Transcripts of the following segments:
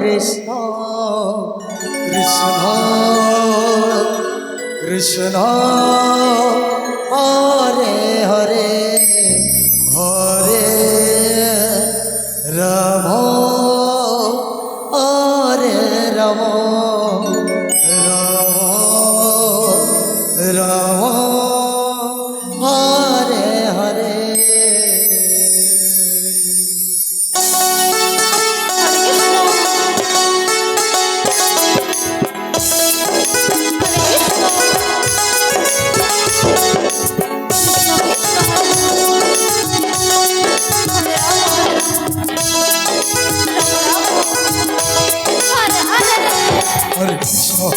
Krishna Krishna Krishna Hare Hare Hare Ram Hare Ram Ram Ram.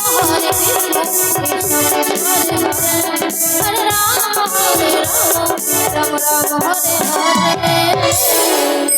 Hare Hare Hare Krishna